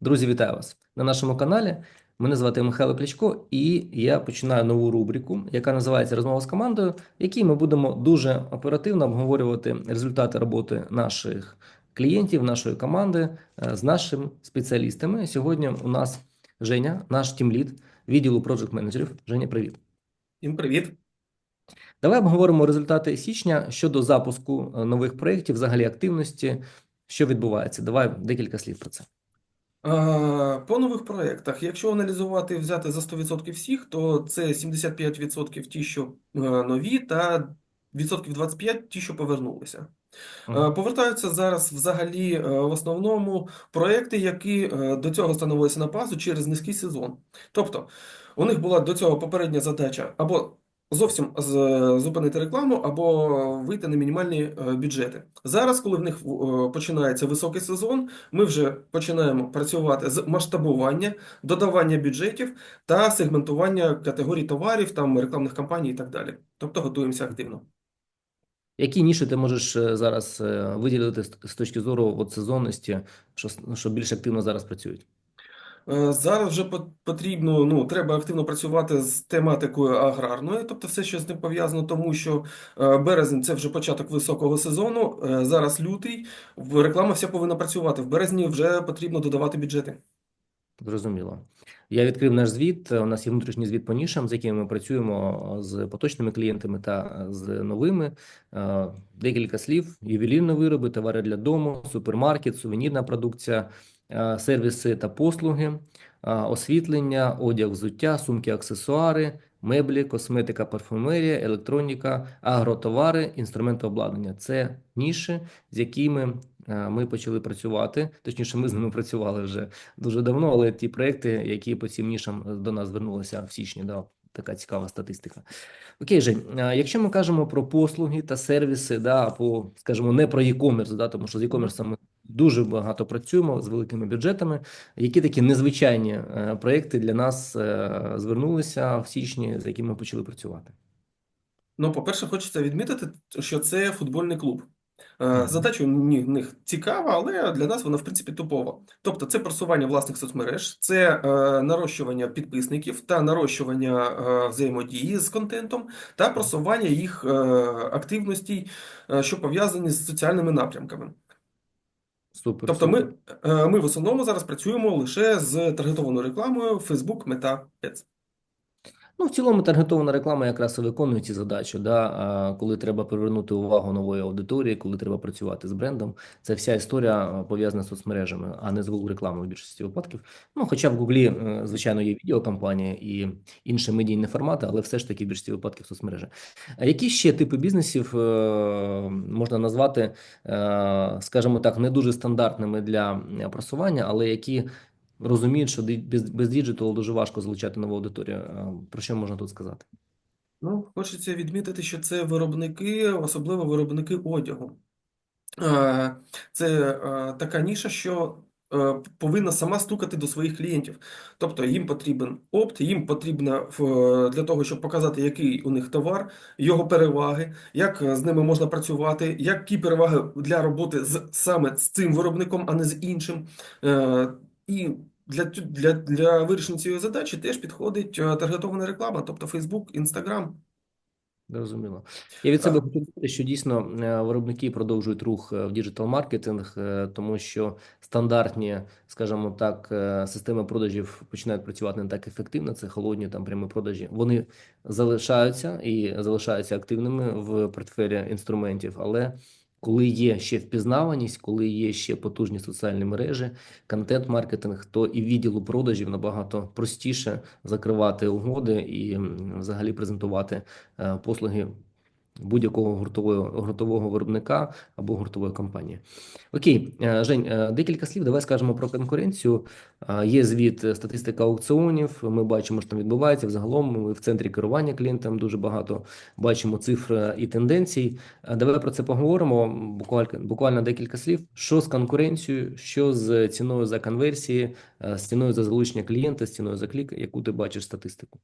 Друзі, вітаю вас на нашому каналі. Мене звати Михайло Кличко, і я починаю нову рубрику, яка називається Розмова з командою, в якій ми будемо дуже оперативно обговорювати результати роботи наших клієнтів, нашої команди е, з нашими спеціалістами. Сьогодні у нас Женя, наш тімлід відділу проджект менеджерів. Женя, привіт. Всім привіт. Давай обговоримо результати січня щодо запуску е, нових проєктів, взагалі активності. Що відбувається? Давай декілька слів про це. А, По нових проєктах, якщо аналізувати і взяти за 100% всіх, то це 75% ті, що е, нові, та відсотків 25% ті, що повернулися. Е, Повертаються зараз взагалі е, в основному проекти, які е, до цього становилися на пазу через низький сезон. Тобто у них була до цього попередня задача або зовсім зупинити рекламу, або вийти на мінімальні е, бюджети. Зараз, коли в них е, починається високий сезон, ми вже починаємо працювати з масштабування, додавання бюджетів та сегментування категорій товарів, там рекламних кампаній і так далі. Тобто готуємося активно. Які ніші ти можеш е, зараз виділити з точки зору от сезонності, що, що більш активно зараз працюють? Е, Зараз вже пот- потрібно, ну, треба активно працювати з тематикою аграрною, тобто все, що з ним пов'язано, тому що е, березень це вже початок високого сезону, е, зараз лютий, реклама вся повинна працювати. В березні вже потрібно додавати бюджети. Зрозуміло. Я відкрив наш звіт. У нас є внутрішній звіт по нішам, з якими ми працюємо з поточними клієнтами та з новими. Декілька слів: ювелірні вироби, товари для дому, супермаркет, сувенірна продукція, сервіси та послуги, е, освітлення, одяг, взуття, сумки, аксесуари, меблі, косметика, парфумерія, електроніка, агротовари, інструменти обладнання. Це ніші, з якими е, ми почали працювати. Точніше, ми з ними працювали вже дуже давно, але ті проекти, які по цим нішам до нас звернулися в січні, да, така цікава статистика. Окей, Жень, якщо ми кажемо про послуги та сервіси, да, по, скажімо, не про e-commerce, да, тому що з e-commerce ми дуже багато працюємо з великими бюджетами. Які такі незвичайні е, проекти для нас е, звернулися в січні, з якими ми почали працювати? Ну, по-перше, хочеться відмітити, що це футбольний клуб. Е, Задача у них цікава, але для нас вона в принципі тупова. Тобто, це просування власних соцмереж, це е, нарощування підписників та нарощування е, взаємодії з контентом, та просування їх е, активностей, е, що пов'язані з соціальними напрямками. Супер, Тобто, супер. ми, е, ми в основному зараз працюємо лише з таргетованою рекламою Facebook, Meta, Ads. Ну, в цілому таргетована реклама якраз і виконує ці задачі, да? коли треба привернути увагу нової аудиторії, коли треба працювати з брендом. Це вся історія пов'язана з соцмережами, а не з Google рекламою в більшості випадків. Ну, хоча в Google, е, звичайно, є відеокампанія і інші медійні формати, але все ж таки в більшості випадків соцмережі. А які ще типи бізнесів е, можна назвати, е, скажімо так, не дуже стандартними для просування, але які розуміють, що без, без діджиталу дуже важко залучати нову аудиторію. Про що можна тут сказати? Ну, хочеться відмітити, що це виробники, особливо виробники одягу. Е, Це е, така ніша, що е, повинна сама стукати до своїх клієнтів. Тобто їм потрібен опт, їм потрібно для того, щоб показати, який у них товар, його переваги, як з ними можна працювати, які переваги для роботи з саме з цим виробником, а не з іншим. І для, для, для вирішення цієї задачі теж підходить е, таргетована реклама, тобто Facebook, Instagram. Зрозуміло. Я від себе хочу сказати, що дійсно е, виробники продовжують рух е, в діджитал-маркетинг, тому що стандартні, скажімо так, системи продажів починають працювати не так ефективно. Це холодні там прямі продажі. Вони залишаються і залишаються активними в портфелі інструментів, але коли є ще впізнаваність, коли є ще потужні соціальні мережі, контент-маркетинг, то і відділу продажів набагато простіше закривати угоди і взагалі презентувати е, послуги будь-якого гуртового, гуртового виробника або гуртової компанії. Окей, е, Жень, е, декілька слів. Давай скажемо про конкуренцію. Е, Є звіт статистика аукціонів. Ми бачимо, що там відбувається. Взагалом ми в центрі керування клієнтам дуже багато бачимо цифр і тенденцій. Давай про це поговоримо. Буквально, буквально декілька слів. Що з конкуренцією, що з ціною за конверсії, з ціною за залучення клієнта, з ціною за клік, яку ти бачиш статистику?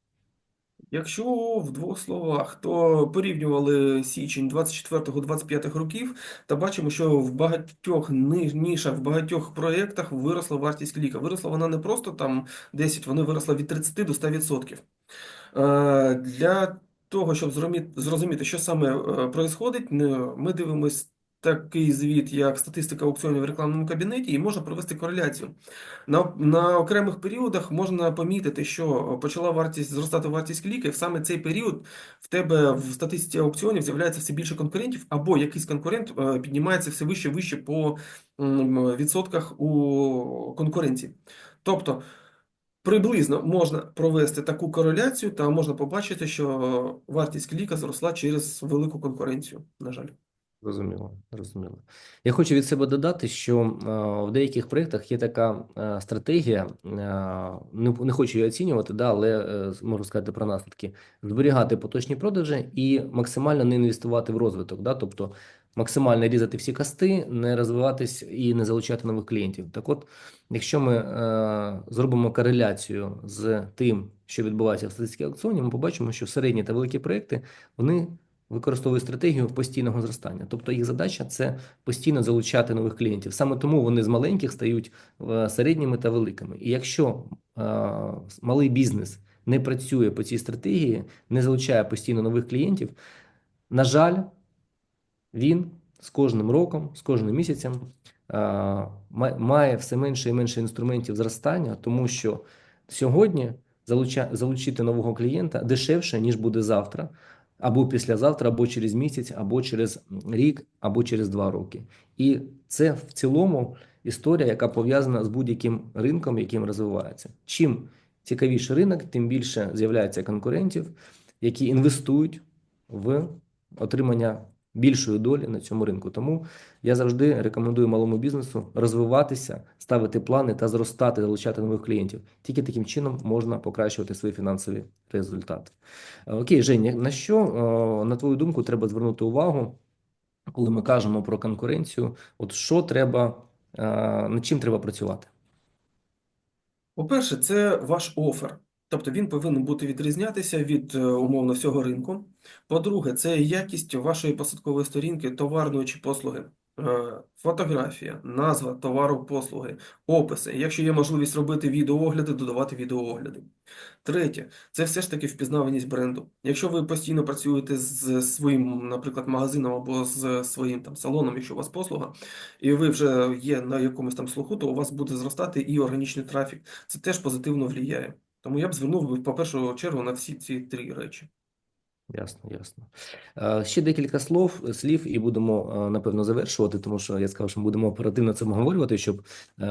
Якщо в двох словах, то порівнювали січень 24-25 років, та бачимо, що в багатьох нішах, в багатьох проєктах виросла вартість кліка. Виросла вона не просто там 10, вона виросла від 30 до 100%. Е, Для того, щоб зрозуміти, що саме е, происходить, не- ми дивимось такий звіт, як статистика аукціонів в рекламному кабінеті, і можна провести кореляцію. На, на окремих періодах можна помітити, що почала вартість зростати вартість кліків. Саме цей період в тебе в статистиці аукціонів з'являється все більше конкурентів, або якийсь конкурент е, піднімається все вище вище по відсотках у конкуренції. Тобто приблизно можна провести таку кореляцію, та можна побачити, що вартість кліка зросла через велику конкуренцію, на жаль. Зрозуміло, зрозуміло. Я хочу від себе додати, що е, в деяких проєктах є така е, стратегія, е, не, хочу її оцінювати, да, але можу сказати про наслідки: зберігати поточні продажі і максимально не інвестувати в розвиток. Да, тобто максимально різати всі касти, не розвиватись і не залучати нових клієнтів. Так от, якщо ми зробимо кореляцію з тим, що відбувається в статистиці аукціонів, ми побачимо, що середні та великі проєкти вони використовують стратегію постійного зростання. Тобто їх задача це постійно залучати нових клієнтів. Саме тому вони з маленьких стають е, середніми та великими. І якщо е, малий бізнес не працює по цій стратегії, не залучає постійно нових клієнтів, на жаль, він з кожним роком, з кожним місяцем е, має все менше і менше інструментів зростання, тому що сьогодні залучити нового клієнта дешевше, ніж буде завтра, або післязавтра, або через місяць, або через рік, або через два роки. І це в цілому історія, яка пов'язана з будь-яким ринком, яким розвивається. Чим цікавіший ринок, тим більше з'являється конкурентів, які інвестують в отримання більшої долі на цьому ринку. Тому я завжди рекомендую малому бізнесу розвиватися, ставити плани та зростати, залучати нових клієнтів. Тільки таким чином можна покращувати свої фінансові результати. Е, Окей, Женя, на що, е, на твою думку, треба звернути увагу, коли ми кажемо про конкуренцію? От що треба, е, над чим треба працювати? По-перше, це ваш офер. Тобто він повинен бути відрізнятися від е, умовно всього ринку. По-друге, це якість вашої посадкової сторінки, товарної чи послуги. Е, Фотографія, назва товару, послуги, описи. Якщо є можливість робити відеоогляди, додавати відеоогляди. Третє, це все ж таки впізнаваність бренду. Якщо ви постійно працюєте з своїм, наприклад, магазином або з своїм там салоном, якщо у вас послуга, і ви вже є на якомусь там слуху, то у вас буде зростати і органічний трафік. Це теж позитивно впливає. Тому я б звернув по першу чергу на всі ці три речі. Ясно, ясно. Е, Ще декілька слов, слів, і будемо, е, напевно, завершувати, тому що я сказав, що ми будемо оперативно це обговорювати, щоб е,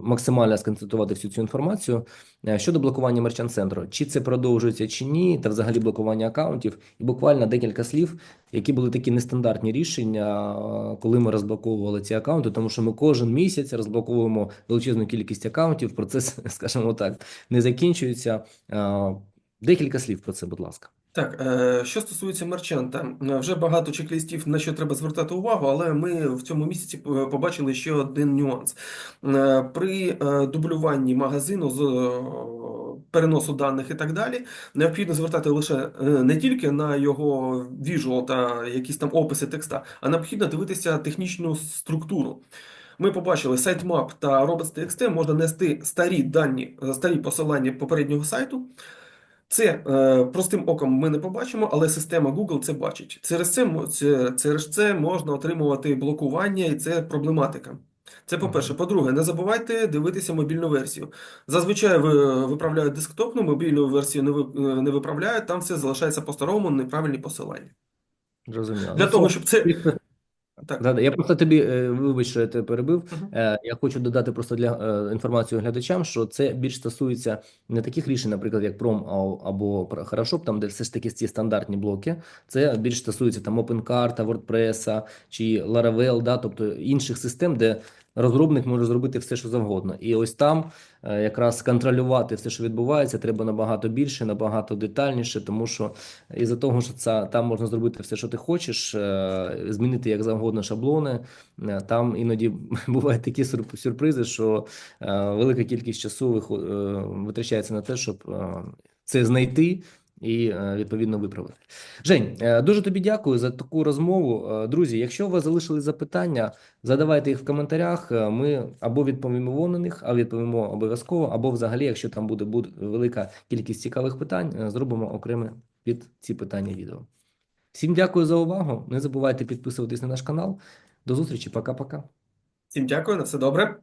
максимально сконцентрувати всю цю інформацію. Е, Щодо блокування мерчант-центру, чи це продовжується, чи ні, та взагалі блокування акаунтів, і буквально декілька слів, які були такі нестандартні рішення, е, коли ми розблоковували ці акаунти, тому що ми кожен місяць розблоковуємо величезну кількість акаунтів, процес, скажімо так, не закінчується. Е, Декілька слів про це, будь ласка. Так, е, що стосується мерчанта, е, вже багато чек-лістів, на що треба звертати увагу, але ми в цьому місяці е, побачили ще один нюанс. При дублюванні магазину з переносу даних і так далі, необхідно звертати лише не тільки на його віжуал та якісь там описи текста, а необхідно дивитися технічну структуру. Ми побачили sitemap та robots.txt, можна нести старі дані, старі посилання попереднього сайту. Це е, простим оком ми не побачимо, але система Google це бачить. Через це, це, через це можна отримувати блокування, і це проблематика. Це по-перше. По-друге, не забувайте дивитися мобільну версію. Зазвичай ви виправляють десктопну, мобільну версію не, ви, не виправляють, там все залишається по-старому, неправильні посилання. Зрозуміло. Для Ну, того, щоб це. Так. Да. Я просто тобі, е, вибач, що я тебе перебив. Uh -huh. Я хочу додати просто для е, інформацію глядачам, що це більш стосується не таких рішень, наприклад, як пром або Хорошоп, там, де все ж таки ці стандартні блоки. Це більш стосується там OpenCart, WordPress чи Laravel, да, тобто інших систем, де розробник може зробити все, що завгодно. І ось там е, якраз контролювати все, що відбувається, треба набагато більше, набагато детальніше, тому що із-за того, що це там можна зробити все, що ти хочеш, е, змінити як завгодно шаблони. е, Там іноді бувають такі сюрпризи, що велика кількість часу витрачається на те, щоб це знайти і е, відповідно виправити. Жень, е, дуже тобі дякую за таку розмову. Е, Друзі, якщо у вас залишились запитання, задавайте їх в коментарях. Ми або відповімо на них, а відповімо обов'язково, або взагалі, якщо там буде, буде велика кількість цікавих питань, зробимо окреме під ці питання відео. Всім дякую за увагу. Не забувайте підписуватись на наш канал. До зустрічі, пока-пока. Всім дякую, на все добре.